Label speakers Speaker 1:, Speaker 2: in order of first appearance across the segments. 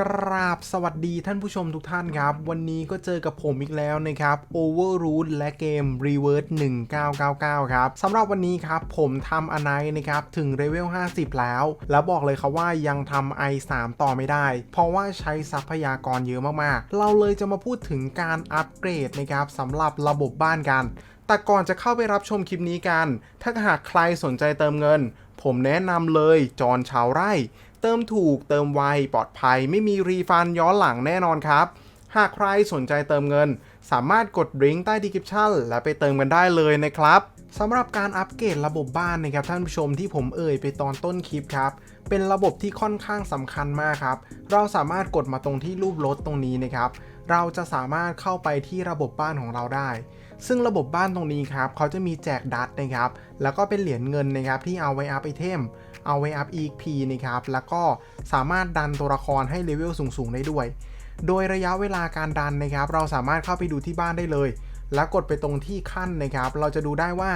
Speaker 1: กราบสวัสดีท่านผู้ชมทุกท่านครับ วันนี้ก็เจอกับผมอีกแล้วนะครับ Overroot และเกม Reverse 1999 ครับสำหรับวันนี้ครับ ผมทำอันไนนะครับ ถึงเลเวล 50 แล้ว แล้วบอกเลยครับว่ายังทำ i3 ต่อไม่ได้ เพราะว่าใช้ทรัพยากรเยอะมากๆ เราเลยจะมาพูดถึงการอัปเกรดนะครับสำหรับระบบบ้านกันแต่ก่อนจะเข้าไปรับชมคลิปนี้กัน ถ้าหากใครสนใจเติมเงิน ผมแนะนำเลยจอนชาวไร่ เติมถูกเติมไวปลอดภัย ไม่มีรีฟันย้อนหลังแน่นอนครับ หากใครสนใจเติมเงิน สามารถกดลิงก์ใต้ดีคริปชั่นและไปเติมกันได้เลยนะครับสำหรับการอัปเกรดระบบบ้านนะครับท่านผู้ชมที่ผมเอ่ยไปตอนต้นคลิปครับเป็นระบบที่ค่อนข้างสำคัญมากครับ เราสามารถกดมาตรงที่รูปรถตรงนี้นะครับ เราจะสามารถเข้าไปที่ระบบบ้านของเราได้ ซึ่งระบบบ้านตรงนี้ครับเขาจะมีแจกดัตนะครับ แล้วก็เป็นเหรียญเงินนะครับที่เอาไว้อัพไอเทม เอาไว้อัพ EP นะครับ แล้วก็สามารถดันตัวละครให้เลเวลสูงๆได้ด้วย โดยระยะเวลาการดันนะครับ เราสามารถเข้าไปดูที่บ้านได้เลย แล้วกดไปตรงที่ขั้นนะครับ เราจะดูได้ว่า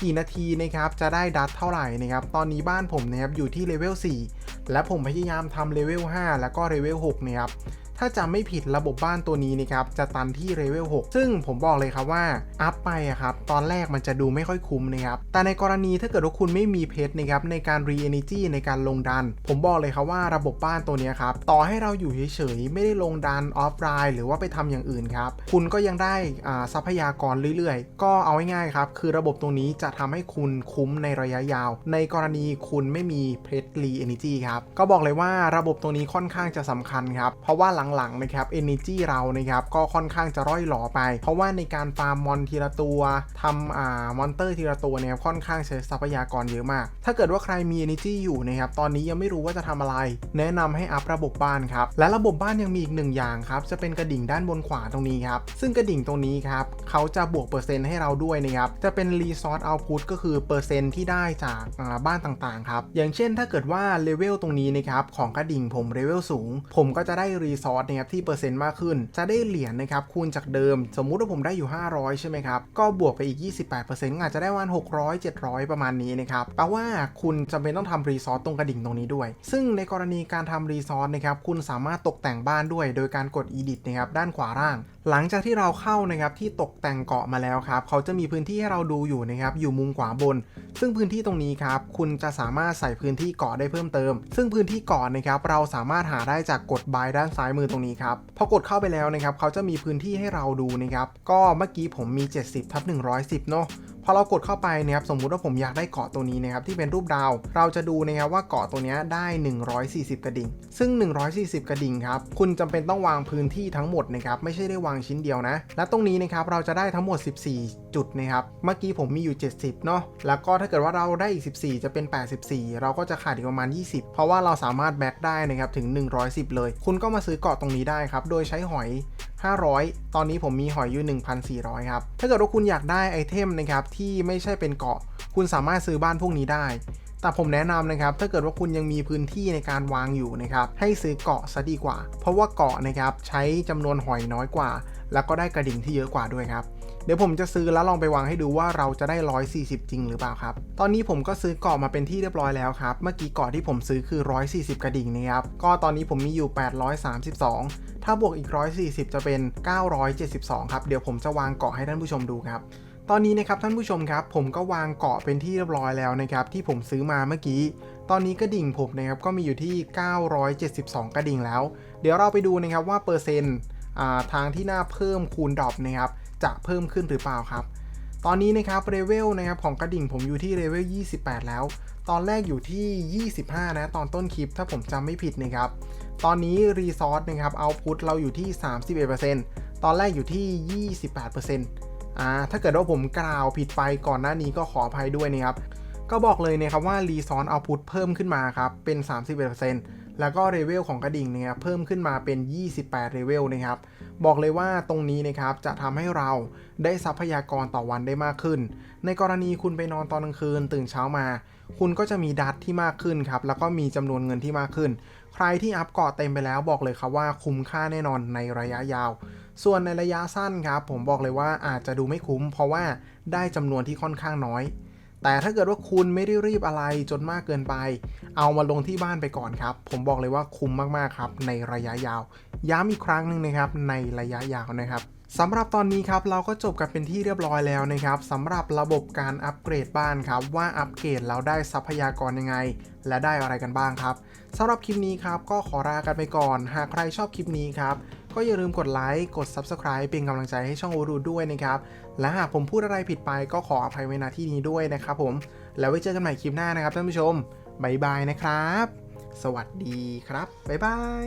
Speaker 1: กี่นาทีนะครับจะได้ดัตเท่าไหร่นะครับ ตอนนี้บ้านผมนะครับอยู่ที่เลเวล4และผมพยายามทำเลเวล5แล้วก็เลเวล6นะครับ ถ้าจำไม่ผิดระบบบ้านตัวนี้นะครับจะตันที่เลเวล6ซึ่งผมบอกเลยครับว่าอัพไปอะครับตอนแรกมันจะดูไม่ค่อยคุ้มนะครับแต่ในกรณีถ้าเกิดว่าคุณไม่มีเพชรนะครับในการรีเอเนจีในการลงดัน ผมบอกเลยครับว่าระบบบ้านตัวนี้ครับต่อให้เราอยู่เฉยๆไม่ได้ลงดันออฟไลน์หรือว่าไปทำอย่างอื่นครับคุณก็ยังได้ทรัพยากรเรื่อยๆ ก็เอาง่ายๆครับคือระบบตรงนี้จะทำให้คุณคุ้มในระยะยาว ในกรณีคุณไม่มีเพชรรีเอเนจีครับก็บอกเลยว่าระบบตัวนี้ค่อนข้างจะสำคัญครับเพราะว่าหลังๆนะครับ Energy เรานะครับก็ค่อนข้างจะร่อยหลอไป เพราะว่าในการฟาร์มมอนทีละตัวทำอ่ามอนเตอร์ทีละตัวเนี่ยค่อนข้างใช้ทรัพยากรเยอะมาก ถ้าเกิดว่าใครมี Energy อยู่นะครับตอนนี้ยังไม่รู้ว่าจะทำอะไร แนะนำให้อัพระบบบ้านครับและระบบบ้านยังมีอีกหนึ่งอย่างครับจะเป็นกระดิ่งด้านบนขวาตรงนี้ครับซึ่งกระดิ่งตรงนี้ครับเขาจะบวกเปอร์เซ็นต์ให้เราด้วยนะครับจะเป็น Resource Output ก็คือเปอร์เซ็นต์ที่ได้จากอ่าบ้านต่างๆครับอย่างเช่นถ้าเกิดว่าเลเวลตรงนี้นะครับของกระดิ่งผมเลเวลสูง ผมก็จะได้อสนะครับที่เปอร์เซ็นต์มากขึ้น จะได้เหรียญนะครับคูณจากเดิม สมมุติว่าผมได้อยู่ 500 ใช่ไหมครับ ก็บวกไปอีก 28%อาจจะได้วัน 600 700 ประมาณนี้นะครับแปลว่าคุณจำเป็นต้องทำรีซอสตรงกระดิ่งตรงนี้ด้วย ซึ่งในกรณีการทำรีซอสนะครับคุณสามารถตกแต่งบ้านด้วย โดยการกด edit นะครับด้านขวาล่าง หลังจากที่เราเข้านะครับที่ตกแต่งเกาะมาแล้วครับ เขาจะมีพื้นที่ให้เราดูอยู่นะครับอยู่มุมขวาบน ซึ่งพื้นที่ตรงนี้ครับคุณจะสามารถใส่พื้นที่เกาะได้เพิ่มเติม ซึ่งพื้นที่เกาะนะครับเราสามารถหาได้จากกดบายด้านซ้ายมือตรงนี้ครับพอกดเข้าไปแล้วนะครับเขาจะมีพื้นที่ให้เราดูนะครับก็เมื่อกี้ผมมี 70ทับ110เนาะ พอเรากดเข้าไปนะครับสมมุติว่าผมอยากได้เกาะตัวนี้นะครับที่เป็นรูปดาว เราจะดูนะครับว่าเกาะตัวนี้ได้ 140 กระดิ่ง ซึ่ง 140 กระดิ่งครับคุณจำเป็นต้องวางพื้นที่ทั้งหมดนะครับไม่ใช่ได้วางชิ้นเดียวนะ และตรงนี้นะครับเราจะได้ทั้งหมด 14 จุดนะครับเมื่อกี้ผมมีอยู่ 70เนาะแล้วก็ถ้าเกิดว่าเราได้อีก 14 จะเป็น 84 เราก็จะขาดอีกประมาณ 20 เพราะว่าเราสามารถแบ็กได้นะครับถึง 110 เลย คุณก็มาซื้อเกาะตรงนี้ได้ครับโดยใช้หอย 500 ตอนนี้ผมมีหอยอยู่ 1,400 ครับ ถ้าเกิดว่าคุณอยากได้ไอเทมนะครับที่ไม่ใช่เป็นเกาะ คุณสามารถซื้อบ้านพวกนี้ได้ แต่ผมแนะนำนะครับ ถ้าเกิดว่าคุณยังมีพื้นที่ในการวางอยู่นะครับ ให้ซื้อเกาะซะดีกว่า เพราะว่าเกาะนะครับใช้จำนวนหอยน้อยกว่า แล้วก็ได้กระดิ่งที่เยอะกว่าด้วยครับเดี๋ยวผมจะซื้อแล้วลองไปวางให้ดูว่าเราจะได้ 140 จริงหรือเปล่าครับ ตอนนี้ผมก็ซื้อเกาะมาเป็นที่เรียบร้อยแล้วครับ เมื่อกี้เกาะที่ผมซื้อคือ 140 กระดิ่งนะครับ ก็ตอนนี้ผมมีอยู่ 832 ถ้าบวกอีก 140 จะเป็น 972 ครับ เดี๋ยวผมจะวางเกาะให้ท่านผู้ชมดูครับ ตอนนี้นะครับท่านผู้ชมครับ ผมก็วางเกาะเป็นที่เรียบร้อยแล้วนะครับ ที่ผมซื้อมาเมื่อกี้ ตอนนี้กระดิ่งผมนะครับก็มีอยู่ที่ 972 กระดิ่งแล้ว เดี๋ยวเราไปดูนะครับว่าเปอร์เซ็นต์ทางที่หน้าเพิ่มคูณดรอปนะครับจะเพิ่มขึ้นหรือเปล่าครับ ตอนนี้นะครับเลเวลนะครับของกระดิ่งผมอยู่ที่เลเวล 28 แล้ว ตอนแรกอยู่ที่ 25 นะ ตอนต้นคลิปถ้าผมจำไม่ผิดนะครับ ตอนนี้รีซอสนะครับเอาพุทเราอยู่ที่ 31%ตอนแรกอยู่ที่ 28%อ่าถ้าเกิดว่าผมกล่าวผิดไปก่อนหน้านี้ก็ขออภัยด้วยนะครับ ก็บอกเลยนะครับว่ารีซอสเอาพุทเพิ่มขึ้นมาครับเป็น 31% แล้วก็เลเวลของกระดิ่งเนี่ยเพิ่มขึ้นมาเป็น 28เลเวลนะครับบอกเลยว่าตรงนี้นะครับจะทำให้เราได้ทรัพยากรต่อวันได้มากขึ้น ในกรณีคุณไปนอนตอนกลางคืนตื่นเช้ามา คุณก็จะมีดัตที่มากขึ้นครับแล้วก็มีจำนวนเงินที่มากขึ้น ใครที่อัพเกาะเต็มไปแล้วบอกเลยครับว่าคุ้มค่าแน่นอนในระยะยาว ส่วนในระยะสั้นครับผมบอกเลยว่าอาจจะดูไม่คุ้ม เพราะว่าได้จำนวนที่ค่อนข้างน้อย แต่ถ้าเกิดว่าคุณไม่ได้รีบอะไรจนมากเกินไป เอามาลงที่บ้านไปก่อนครับ ผมบอกเลยว่าคุ้มมากๆครับ ในระยะยาว ย้ำอีกครั้งหนึ่งนะครับ ในระยะยาวนะครับสำหรับตอนนี้ครับเราก็จบกันเป็นที่เรียบร้อยแล้วนะครับสำหรับระบบการอัปเกรดบ้านครับ ว่าอัปเกรดแล้วได้ทรัพยากรยังไง และได้อะไรกันบ้างครับสำหรับคลิปนี้ครับก็ขอลากันไปก่อน หากใครชอบคลิปนี้ครับ ก็อย่าลืมกดไลค์กด Subscribe เป็นกำลังใจให้ช่องโอรูด้วยนะครับ และหากผมพูดอะไรผิดไปก็ขออภัยไว้ณที่นี้ด้วยนะครับผม แล้วไว้เจอกันใหม่คลิปหน้านะครับท่านผู้ชมบายบายนะครับ สวัสดีครับ บ๊ายบาย